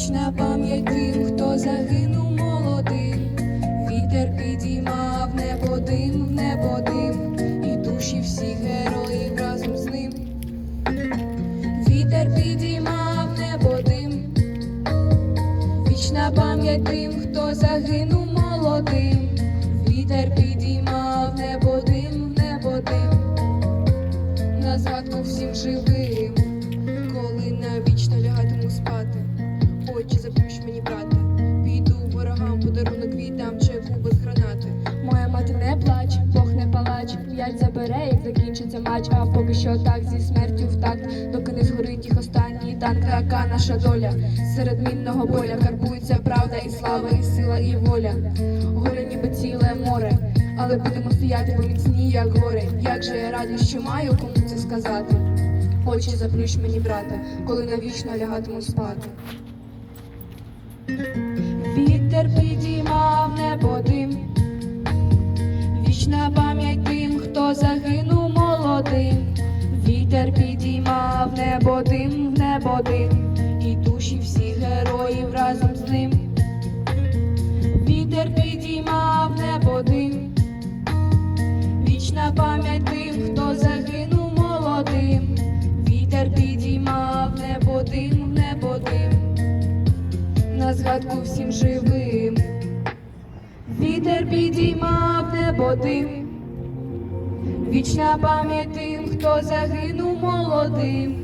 Вічна пам'ять тим, хто загинув молодим, вітер підіймав неподим, в неподим, і душі всіх героїв разом з ним. Вітер підіймав неподим, вічна пам'ять тим, хто загинув молодим, вітер підіймав неподим, в неподим, на згадку всім живим. Подарунок віддам, чеку без гранати. Моя мати не плач, Бог не палач, п'ять забере, як закінчиться матч, а поки що так зі смертю в такт, доки не згорить їх останній танк, така наша доля. Серед мінного поля карбується правда і слава, і сила, і воля. Горе ніби ціле море, але будемо стояти поміцні, як гори. Як же я радий, що маю кому це сказати. Очі заплющ мені, брате, коли навічно лягатиму спати. Вічна пам'ять тим, хто загинув молодим. Вітер підіймав небо дим, в небо дим, і душі всіх героїв разом з ним. Вітер підіймав небо дим, вічна пам'ять тим, хто загинув молодим. Вітер підіймав небо дим, в небо дим на згадку всім живим. Вітер підіймав небо дим, вічна пам'ять тим, хто загинув молодим.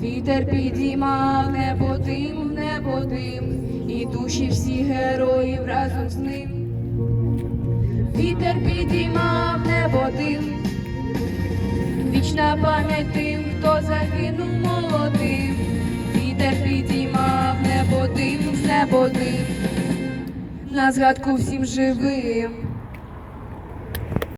Вітер підіймав небо дим, небо дим, і душі всіх героїв разом з ним. Вітер підіймав небо дим, вічна пам'ять тим, хто загинув молодим. Вітер підіймав на згадку всім живим.